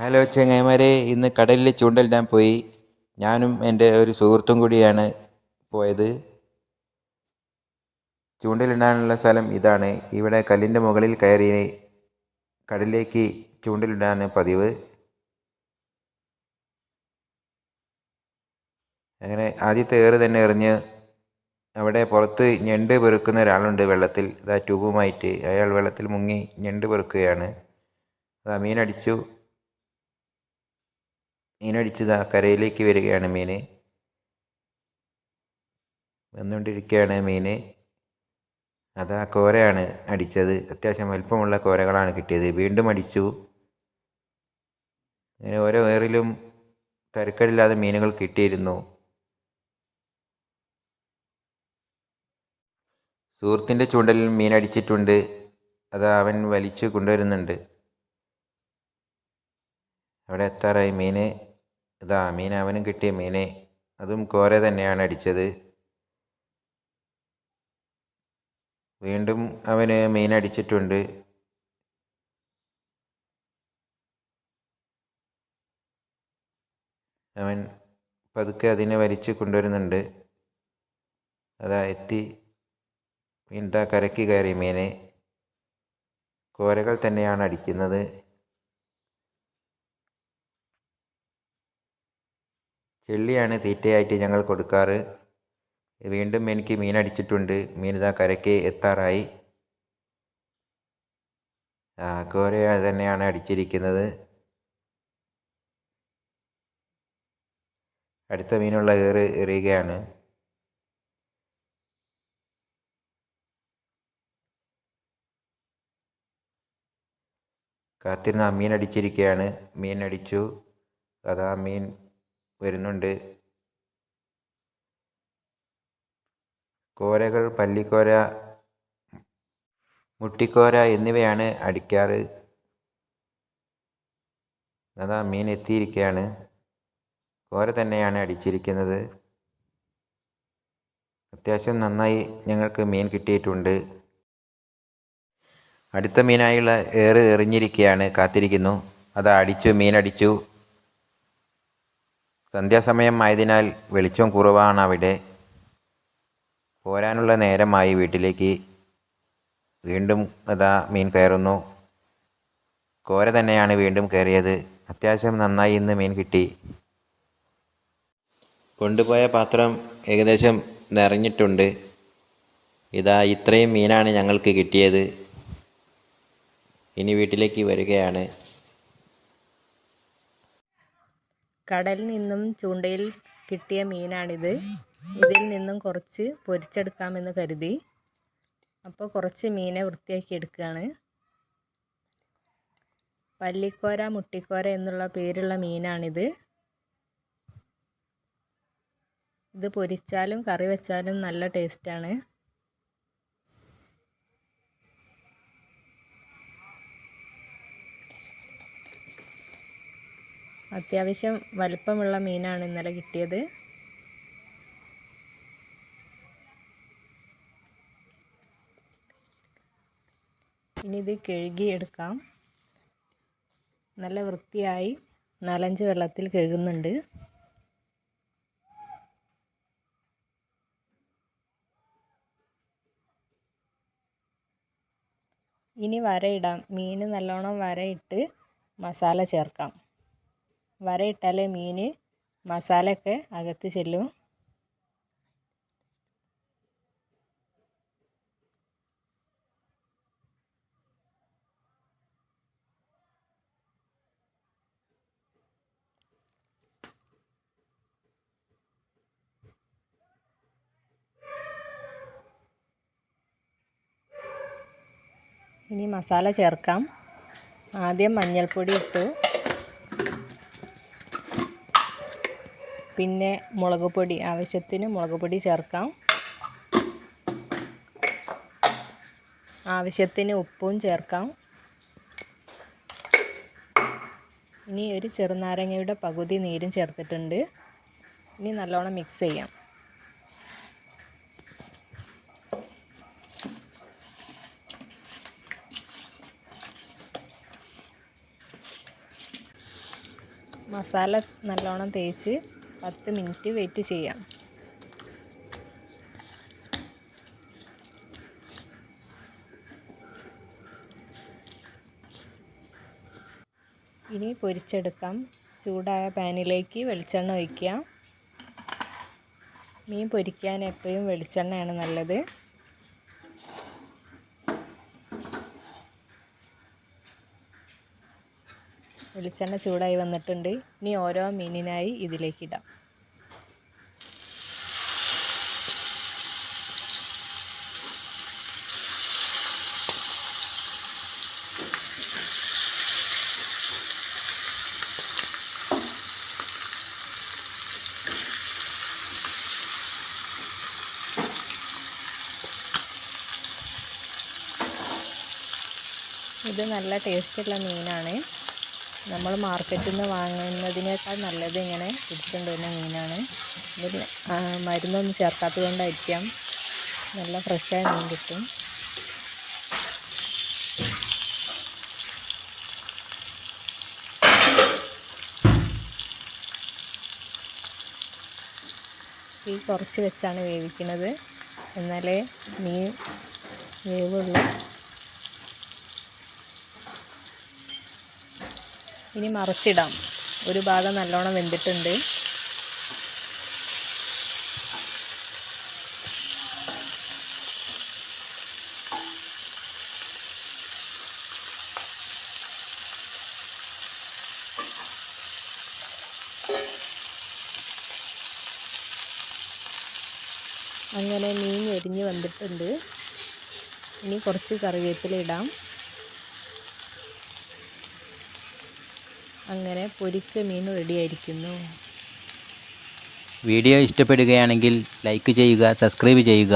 Hello ചങ്ങായിമാരെ. ഇന്ന് കടലിൽ ചൂണ്ടലിടാൻ പോയി. ഞാനും എന്റെ ഒരു സുഹൃത്തും കൂടിയാണ് പോയത്. ചൂണ്ടലിടാനുള്ള സ്ഥലം ഇതാണ്. ഇവിടെ കല്ലിന്റെ മുകളിൽ കയറി കടലിലേക്ക് ചൂണ്ടലിടാൻ പതിവ്. അങ്ങനെ ആദ്യത്തെ ഏറ് തന്നെ എറിഞ്ഞ് അവിടെ പുറത്ത് ഞണ്ട് പെറുക്കുന്ന ഒരാളുണ്ട് വെള്ളത്തിൽ. ഇതാ ട്യൂബുമായിട്ട്. അയാൾ വെള്ളത്തിൽ മുങ്ങി ഞണ്ട് പെറുക്കുകയാണ്. അതാ മീനടിച്ചു. മീനടിച്ചതാ കരയിലേക്ക് വരികയാണ് മീൻ. വന്നുകൊണ്ടിരിക്കുകയാണ് മീൻ. അതാ കോരയാണ് അടിച്ചത്. അത്യാവശ്യം വലിപ്പമുള്ള കോരകളാണ് കിട്ടിയത്. വീണ്ടും അടിച്ചു. അങ്ങനെ ഓരോ വേറിലും കരുക്കടില്ലാതെ മീനുകൾ കിട്ടിയിരുന്നു. സുഹൃത്തിന്റെ ചൂണ്ടലിൽ മീൻ അടിച്ചിട്ടുണ്ട്. അത് അവൻ വലിച്ചു കൊണ്ടുവരുന്നുണ്ട്. അവിടെ എത്താറായി മീൻ. ഇതാ മീൻ അവനും കിട്ടിയ മീനെ. അതും കോര തന്നെയാണ് അടിച്ചത്. വീണ്ടും അവന് മീൻ അടിച്ചിട്ടുണ്ട്. അവൻ പതുക്കെ അതിനെ വലിച്ചു കൊണ്ടുവരുന്നുണ്ട്. അതാ എത്തി. വീണ്ടും കരക്ക് കയറി മീനെ. കോരകൾ തന്നെയാണ് അടിക്കുന്നത്. ചെള്ളിയാണ് തീറ്റയായിട്ട് ഞങ്ങൾ കൊടുക്കാറ്. വീണ്ടും എനിക്ക് മീൻ അടിച്ചിട്ടുണ്ട് മീൻ ഇതാ കരയ്ക്ക് എത്താറായി. കോര തന്നെയാണ് അടിച്ചിരിക്കുന്നത്. അടുത്ത മീനുള്ള ഏറ് എറിയുകയാണ്. കാത്തിരുന്ന മീൻ അടിച്ചിരിക്കുകയാണ് മീൻ അടിച്ചു അതാ മീൻ വരുന്നുണ്ട്. കോരകൾ പല്ലിക്കോര മുട്ടിക്കോര എന്നിവയാണ് അടിക്കാറ്. അതാ മീൻ എത്തിയിരിക്കുകയാണ് കോര തന്നെയാണ് അടിച്ചിരിക്കുന്നത്. അത്യാവശ്യം നന്നായി ഞങ്ങൾക്ക് മീൻ കിട്ടിയിട്ടുണ്ട്. അടുത്ത മീനായുള്ള ഏറ് എറിഞ്ഞിരിക്കുകയാണ് കാത്തിരിക്കുന്നു. അത് അടിച്ചു മീനടിച്ചു. സന്ധ്യാസമയം ആയതിനാൽ വെളിച്ചം കുറവാണ് അവിടെ പോരാനുള്ള നേരമായി വീട്ടിലേക്ക് വീണ്ടും അതാ മീൻ കയറുന്നു. കോര തന്നെയാണ് വീണ്ടും കയറിയത്. അത്യാവശ്യം നന്നായി ഇന്ന് മീൻ കിട്ടി. കൊണ്ടുപോയ പാത്രം ഏകദേശം നിറഞ്ഞിട്ടുണ്ട്. ഇതാ ഇത്രയും മീനാണ് ഞങ്ങൾക്ക് കിട്ടിയത്. ഇനി വീട്ടിലേക്ക് വരികയാണ്. കടലിൽ നിന്നും ചൂണ്ടയിൽ കിട്ടിയ മീനാണിത്. ഇതിൽ നിന്നും കുറച്ച് പൊരിച്ചെടുക്കാമെന്ന് കരുതി. അപ്പോൾ കുറച്ച് മീനെ വൃത്തിയാക്കി എടുക്കുകയാണ് പല്ലിക്കോര മുട്ടിക്കോര എന്നുള്ള പേരുള്ള മീനാണിത്. ഇത് പൊരിച്ചാലും കറി വെച്ചാലും നല്ല ടേസ്റ്റാണ്. അത്യാവശ്യം വലിപ്പമുള്ള മീനാണ് ഇന്നലെ കിട്ടിയത്. ഇനി ഇത് കഴുകി എടുക്കാം നല്ല വൃത്തിയായി നാലഞ്ച് വെള്ളത്തിൽ കഴുകുന്നുണ്ട്. ഇനി വരയിടാം. മീൻ നല്ലോണം വരയിട്ട് മസാല ചേർക്കാം. വരയിട്ടാലേ മീൻ മസാലയൊക്കെ അകത്ത് ചെല്ലും. ഇനി മസാല ചേർക്കാം. ആദ്യം മഞ്ഞൾപ്പൊടി ഇട്ടു. പിന്നെ മുളക് പൊടി ആവശ്യത്തിന് മുളക് പൊടി ചേർക്കാം. ആവശ്യത്തിന് ഉപ്പും ചേർക്കാം. ഇനി ഒരു ചെറുനാരങ്ങയുടെ പകുതി നീരും ചേർത്തിട്ടുണ്ട്. ഇനി നല്ലോണം മിക്സ് ചെയ്യാം. മസാല നല്ലോണം തേച്ച് പത്ത് മിനിറ്റ് വെയിറ്റ് ചെയ്യാം. ഇനി പൊരിച്ചെടുക്കാം. ചൂടായ പാനിലേക്ക് വെളിച്ചെണ്ണ ഒഴിക്കുക. മീൻ പൊരിക്കാൻ എപ്പോഴും വെളിച്ചെണ്ണയാണ് നല്ലത്. വെളിച്ചെണ്ണ ചൂടായി വന്നിട്ടുണ്ട്. ഇനി ഓരോ മീനിനായി ഇതിലേക്ക് ഇടാം. ഇത് നല്ല ടേസ്റ്റുള്ള മീനാണ്. നമ്മൾ മാർക്കറ്റിൽ നിന്ന് വാങ്ങുന്നതിനേക്കാൾ നല്ലത് ഇങ്ങനെ പിടിച്ചുകൊണ്ട് വരുന്ന മീനാണ്. ഇതിൽ മരുന്നൊന്നും ചേർക്കാത്തത് കൊണ്ടായിരിക്കാം നല്ല ഫ്രഷായ മീൻ കിട്ടും. ഈ കുറച്ച് വെച്ചാണ് വേവിക്കുന്നത്. എന്നാലേ മീൻ വേവുള്ളൂ. ഇനി മറിച്ചിടാം. ഒരു ഭാഗം നല്ലോണം വെന്തിട്ടുണ്ട്. അങ്ങനെ മീൻ എരിഞ്ഞ് വന്നിട്ടുണ്ട്. ഇനി കുറച്ച് കറിവേപ്പില ഇടാം. അങ്ങനെ പൊരിച്ച മീൻ റെഡിയായിരിക്കുന്നു. വീഡിയോ ഇഷ്ടപ്പെടുകയാണെങ്കിൽ ലൈക്ക് ചെയ്യുക സബ്സ്ക്രൈബ് ചെയ്യുക.